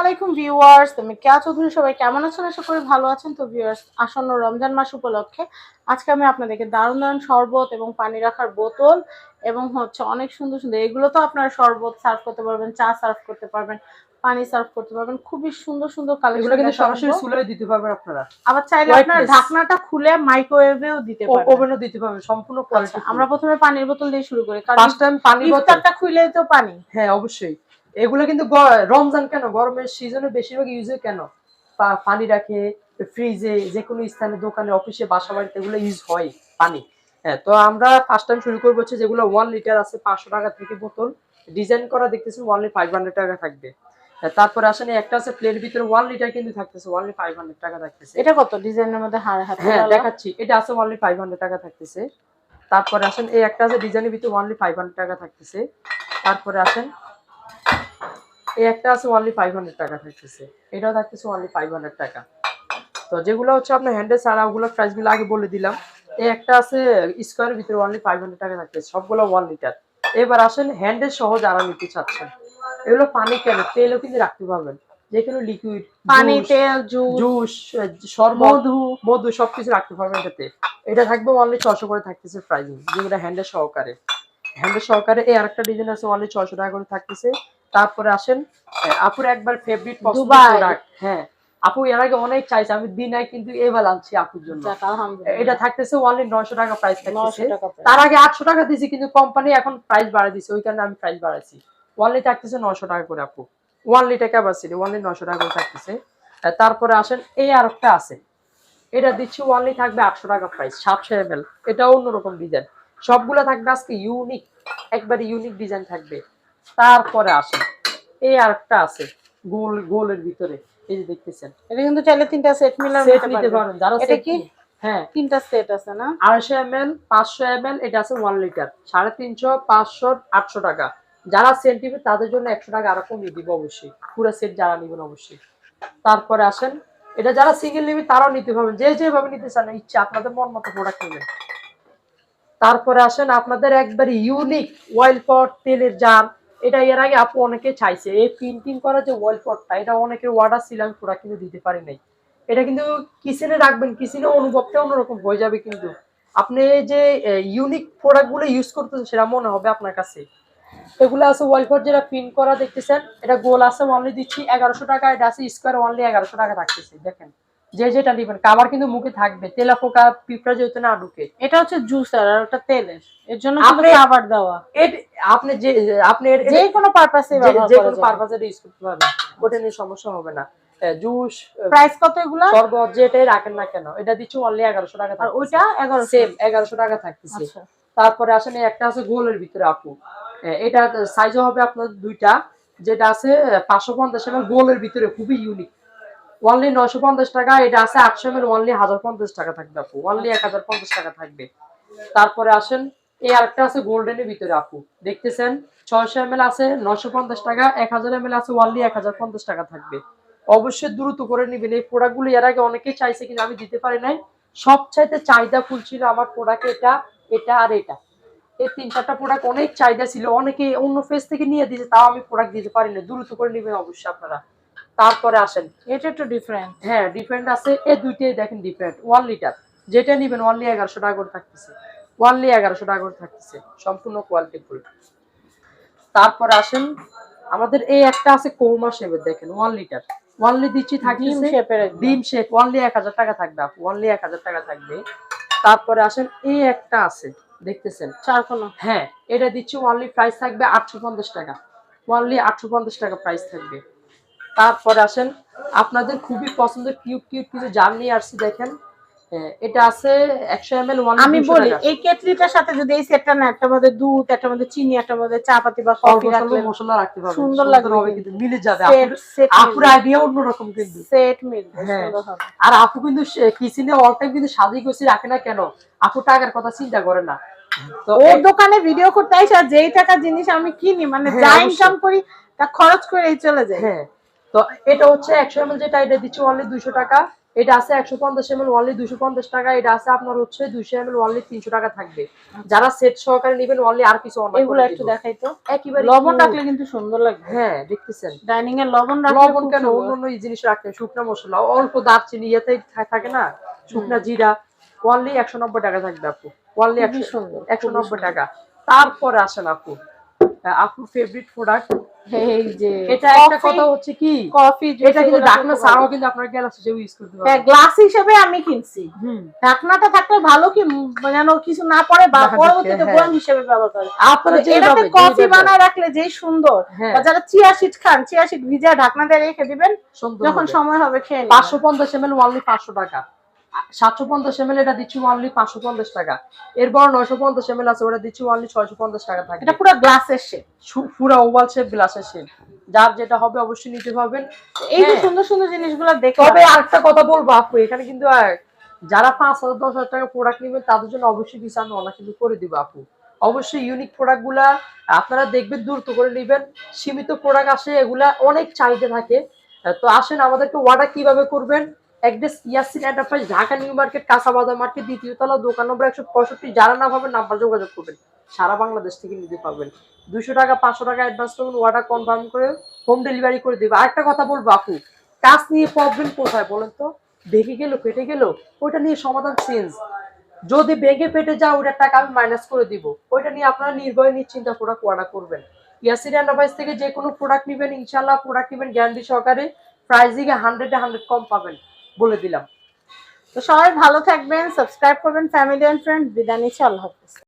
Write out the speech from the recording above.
আলাইকুম ভিউয়ার্স আমি কেয়া চৌধুরী সবাই কেমন আছেন? আশা করি ভালো আছেন। তো ভিউয়ার্স আসন্ন রমজান মাস উপলক্ষে আজকে আমি আপনাদেরকে দারুণ দারুণ শরবত এবং পানি রাখার বোতল এবং হচ্ছে অনেক সুন্দর সুন্দর এগুলো তো আপনারা শরবত সার্ভ করতে পারবেন চা সার্ভ করতে পারবেন পানি সার্ভ করতে পারবেন খুবই সুন্দর সুন্দর এগুলো কিন্তু সরাসরি চুলায় দিতে পারবেন আপনারা। আবার চাইলে আপনারা ঢাকনাটা খুলে মাইক্রোওয়েভেও দিতে পারবেন। ওভেনও দিতে পারবেন সম্পূর্ণ আচ্ছা, কোয়ালিটি আমরা প্রথমে পানির বোতল দিয়ে শুরু করি কারণ ফার্স্ট টাইম পানি বোতল। ইফতারটা খুলেই তো পানি। হ্যাঁ অবশ্যই। এগুলো কিন্তু রমজান কেন? গরমের সিজনে বেশিরভাগ ইউজ হয় কেন? পানি রাখে ফ্রিজে যে কোনো স্থানে দোকানে অফিসে বাসা বাড়িতে এগুলো ইউজ হয় পানি। হ্যাঁ তো আমরা ফার্স্ট টাইম শুরু করব হচ্ছে যেগুলো ওয়ান লিটার আছে পাঁচশো টাকা থেকে বোতল। ডিজাইন করা দেখতেছি ওয়ানলি ফাইভ হান্ড্রেড টাকা থাকবে। হ্যাঁ, তারপরে আসেন একটা আছে প্লেট ভিতরে ওয়ান লিটার কিন্তু থাকতেছে ওয়ানলি ফাইভ হান্ড্রেড টাকা থাকতেছে। এটা কত? ডিজাইনের মধ্যে হ্যাঁ দেখাচ্ছি। এটা আছে ওয়ানলি ফাইভ হান্ড্রেড টাকা থাকতেছে। তারপরে আসেন এই একটা আছে ডিজাইনের ভিতরে ওয়ানলি ফাইভ হান্ড্রেড টাকা থাকতেছে। তারপরে আসেন এই একটা আছে অনলি ফাইভ হান্ড্রেড টাকা থাকতেছে। এটাও থাকতেছে অনলি ফাইভ হান্ড্রেড টাকা। তো যেগুলো হচ্ছে আপনার হ্যান্ডেল ছাড়া ওগুলো প্রাইসগুলো আগে বলে দিলাম। এই একটা আছে স্কোয়ারের ভিতরে অনলি ফাইভ হান্ড্রেড টাকা থাকতেছে সবগুলো ওয়ান লিটার এবার আসেন হ্যান্ডেল সহ যারা নিতে চাচ্ছেন। এগুলো পানি কেন? তেলও কিন্তু রাখতে পারবেন। যে কোনো লিকুইড পানি তেল জুস মধু। মধু সবকিছু রাখতে পারবেন এটাতে। এটা থাকবে অনলি ছশো করে থাকতেছে প্রাইজিং যেগুলো হ্যান্ডেল সহকারে। হ্যান্ডেল সহকারে এই আরেকটা ডিজাইন আছে অনলি ছশো টাকা করে থাকতেছে। তারপরে আসেন আপুর একবার ফেভারিট। প্রোডাক্ট হ্যাঁ আপু এর আগে অনেক চাইছে আমি দিন আগে কিন্তু এবার আনছি আপুর জন্য। এটা থাকতেছে অনলি নয়শো টাকা প্রাইস থাকতেছে। 900 টাকা price। তার আগে আটশো টাকা দিয়েছি কিন্তু কোম্পানি এখন প্রাইস বাড়াই দিছে ওই কারণে আমি প্রাইস বাড়াইছি। ওয়ানলি থাকতেছে নশো টাকা করে আপু। ওয়ানলি টাকা ক্যাপাসিটি ওয়ানলি নশো টাকা করে থাকতেছে। তারপরে আসেন এই আর একটা আছে। এটা দিচ্ছি ওয়ানলি থাকবে আটশো টাকা প্রাইস সাতশো এম এল এটা অন্যরকম ডিজাইন সবগুলো থাকবে আজকে ইউনিক একবারে ইউনিক ডিজাইন থাকবে। তারপরে আসেন এই আর একটা আছে গোল গোলের ভিতরে। এই যে দেখতেছেন। এটা কিন্তু চাইলে তিনটা সেট মিলানো সেট নিতে পারবেন। পারেন যারা এটা কি? হ্যাঁ। তিনটা সেট আছে না? আড়াইশো এম এল পাঁচশো এম এল এটা আছে ওয়ান লিটার সাড়ে তিনশো পাঁচশো আটশো টাকা। যারা নিবে তাদের জন্য একশো টাকা আরও কমিয়ে দিব অবশ্যই। পুরো সেট যারা নিবেন অবশ্যই। তারপরে আসেন। এটা যারা সিঙ্গেল নিবে তারাও নিতে পারবেন। যে যেভাবে নিতে চান ইচ্ছা আপনাদের মন মতো প্রোডাক্ট নেবেন। তারপরে আসেন আপনাদের একবারে ইউনিক ওয়েল পট তেলের জার এটা এর আগে আপু অনেকে চাইছে, এই প্রিন্টিং করা যে ওয়েল পটটা এটা অনেকের অর্ডার ছিল প্রোডাক্ট কিন্তু দিতে পারি নাই। এটা কিন্তু কিচেনে রাখবেন কিচেনে অনুভবটা অন্যরকম হয়ে যাবে কিন্তু। আপনি যে ইউনিক প্রোডাক্টগুলো ইউজ করতেছেন, সেটা মনে হবে আপনার কাছে। এগুলো আছে ওয়ালপট যেটা প্রিন্ট করা দেখতেছেন, এটা গোল আছে অনলি দিচ্ছি এগারোশো টাকা, এটা আছে স্কোয়ার অনলি এগারোশো টাকা থাকতেছে, দেখেন। যে যেটা নেবেন কাবার কিন্তু মুখে থাকবে তেলা পোকা পিঁপড়া যেহেতু না ঢুকে। এটা হচ্ছে জুসার আর ওটা তেলের এর জন্য আপনি- আবার দেওয়া। আপনি যে আপনি যে কোনো পারপাসে যে- কোনো যাবে পারপাজে ইউজ করতে পারবেন। ওটা নিয়ে সমস্যা হবে না। জুস প্রাইস কত এগুলা? শরবত যেটাই রাখেন না কেন এটা দিচ্ছি অনলি এগারোশো টাকা আর। ওইটা এগারো সেম এগারোশো টাকা থাকতেছে। আচ্ছা। তারপরে আসেন একটা আছে গোলের ভিতরে আপু। এটা সাইজও হবে আপনার দুইটা যেটা আছে পাঁচশো পঞ্চাশ গোলের ভিতরে খুবই ইউনিক ওনলি নশো পঞ্চাশ টাকা এটা আছে আটশো এম এল ওনলি হাজার পঞ্চাশ টাকা থাকবে আপু। ওনলি এক হাজার পঞ্চাশ টাকা থাকবে। তারপরে আসেন এই আরেকটা আছে গোল্ডেনের ভিতরে আপু। দেখতেছেন ছয়শো এম এল আছে নশো পঞ্চাশ টাকা এক হাজার এম আছে ওনলি এক হাজার পঞ্চাশ টাকা থাকবে। অবশ্যই দ্রুত করে নিবেন। এই প্রোডাক্টগুলো এর আগে অনেকেই চাইছে কিন্তু আমি দিতে পারি নাই। সবচাইতে চাহিদা ফুল ছিল আমার প্রোডাক্ট এটা এটা আর এটা। এই তিন চারটা প্রোডাক্ট অনেক চাহিদা ছিল। অনেকে অন্য ফেস থেকে নিয়ে দিয়েছে তাও আমি প্রোডাক্ট দিতে পারি না দ্রুত করে নেবেন অবশ্যই আপনারা। তারপরে আসেন। এটা একটু ডিফারেন্ট হ্যাঁ ডিফারেন্ট আছে। এই দুইটাই দেখেন ডিফারেন্ট ওয়ান লিটার যেটা নিবেন ওয়ানলি এগারোশো টাকা করে থাকতেছে। ওয়ানলি এগারোশো টাকা করে থাকতেছে। সম্পূর্ণ কোয়ালিটি ফুল তারপরে আসেন আমাদের এই একটা আছে কৌমা শেপের দেখেন ওয়ান লিটার ওয়ানলি দিচ্ছি শেপের ডিম শেপ ওয়ানলি এক হাজার টাকা থাকবে ওয়ানলি এক হাজার টাকা থাকবে। তারপরে আসেন এই একটা আছে। দেখতেছেন? চার কোনো হ্যাঁ এটা দিচ্ছি ওয়ানলি প্রাইস থাকবে আটশো পঞ্চাশ টাকা। ওয়ানলি আটশো পঞ্চাশ টাকা প্রাইস থাকবে। তারপরে আসেন আপনাদের খুবই পছন্দের কিউট কিউট কিছু জার নিয়ে আসছি দেখেন। হ্যাঁ, এটা আছে আমি বলি এই কেটলিটার সাথে যদি এই সেটটা না একটা মধ্যে দুধ একটা মধ্যে চিনি একটা মধ্যে চা পাতি বা কফি রাখলে মশলা রাখতে পারবেন সুন্দর লাগবে কিন্তু। মিলে যাবে। সেট আপুর- আইডিয়া অন্যরকম কিন্তু। সেট মিলবে হ্যাঁ। আর আপু কিন্তু কিচেনে অল টাইম কিন্তু সাজি গুছি রাখে না কেন? আপু টাকার কথা চিন্তা করে না। ওর দোকানে ভিডিও করতে আইসা যেই টাকা জিনিস আমি কিনি মানে হ্যাঁ, যা ইনকাম করি তা খরচ করে চলে যায়। হ্যাঁ। তো এটা হচ্ছে একশো এমএল যেটা এটা দিচ্ছি অনলি দুইশো টাকা। এটা আছে একশো পঞ্চাশ এম এল ওয়ানলি দুশো পঞ্চাশ টাকা। এটা আছে আপনার হচ্ছে দুশো এম এল ওয়ানলি তিনশো টাকা থাকবে। যারা সেট সহকারে নেবেন ওয়ানলি আর কিছু এগুলো একটু দেখাই তো। একেবারে লবণ রাখলে কিন্তু সুন্দর লাগবে। হ্যাঁ দেখতেছেন। ডাইনিং এর লবণ লবণ কেন? অন্য অন্য জিনিস রাখতে শুকনা মশলা। অল্প দারচিনি ইয়েতে থাকে না? শুকনা জিরা। ওয়ানলি একশো নব্বই টাকা থাকবে আপু। ওয়ানলি খুবই একশো সুন্দর, একশো নব্বই টাকা। তারপরে আসেন আপু। আপুর ফেভারিট প্রোডাক্ট এই যে এটা একটা কথা হচ্ছে কি? কফি এটা কিন্তু ঢাকনা ছাড়াও কিন্তু আপনার গ্যালাস হিসেবে ইউজ করতে হ্যাঁ গ্লাস হিসেবে আমি কিনছি। ঢাকনাটা থাকলে ভালো কি যেন কিছু না পড়ে বা দেখা পরবর্তীতে যাচ্ছে, হিসেবে ব্যবহার করে। আপনারা যেভাবে কফি বানায় রাখলে যেই সুন্দর হ্যাঁ। যারা চিয়া খান চিয়া সিড ভিজা ঢাকনা দিয়ে রেখে দিবেন যখন সময় হবে খেয়ে নিবেন। পাঁচশো পঞ্চাশ এম এল ওয়ানলি পাঁচশো টাকা। সাতশো পঞ্চাশ এম এটা দিচ্ছি ওয়ানলি পাঁচশো পঞ্চাশ টাকা। এরপর নয়শো পঞ্চাশ এম আছে ওটা দিচ্ছি ওয়ানলি ছয়শো পঞ্চাশ টাকা থাকবে। এটা পুরো গ্লাসের শেপ পুরো ওভাল শেপ গ্লাসের শেপ যার যেটা হবে অবশ্যই নিতে পারবেন। এই যে হ্যাঁ। সুন্দর সুন্দর জিনিসগুলো দেখে তবে আরেকটা কথা বলব আপু এখানে কিন্তু যারা পাঁচ হাজার দশ হাজার টাকা প্রোডাক্ট নেবেন তাদের জন্য অবশ্যই ডিসকাউন্ট আমরা কিন্তু করে দিব আপু। অবশ্যই ইউনিক প্রোডাক্টগুলা আপনারা দেখবেন দ্রুত করে নেবেন। সীমিত প্রোডাক্ট আসে এগুলা অনেক চাহিদা থাকে। তো আসেন আমাদেরকে অর্ডার কীভাবে করবেন address Yasin enterprise Dhaka new market কাঁচাবাজার market, দ্বিতীয় তলা, দোকান নম্বর একশো পঁয়ষট্টি। যারা না পাবেন নাম্বার যোগাযোগ করবেন। সারা বাংলাদেশ থেকে নিতে পারবেন। দুশো টাকা, পাঁচশো টাকা অ্যাডভান্স করবেন অর্ডার কনফার্ম করে হোম ডেলিভারি করে দেবে। আরেকটা কথা বলব আপু, কাজ নিয়ে প্রবলেম কোথায় বলেন তো? ভেঙে গেল ফেটে গেল, ওইটা নিয়ে সমাধান চেঞ্জ যদি ভেঙে ফেটে যায়, ওইটার টাকা আমি মাইনাস করে দিব। ওইটা নিয়ে আপনারা নির্ভয়, নিশ্চিন্তা প্রোডাক্ট অর্ডার করবেন। ইয়াসির এন্টারপ্রাইজ থেকে যে কোনো প্রোডাক্ট নেবেন ইনশাল্লাহ প্রোডাক্ট নেবেন গ্যারান্টি সহকারে। প্রাইজিং হান্ড্রেডে হান্ড্রেড কম পাবেন। বলে দিলাম। তো সবাই ভালো থাকবেন সাবস্ক্রাইব করবেন ফ্যামিলি অ্যান্ড ফ্রেন্ড বিদায় আল্লাহ হাফিজ।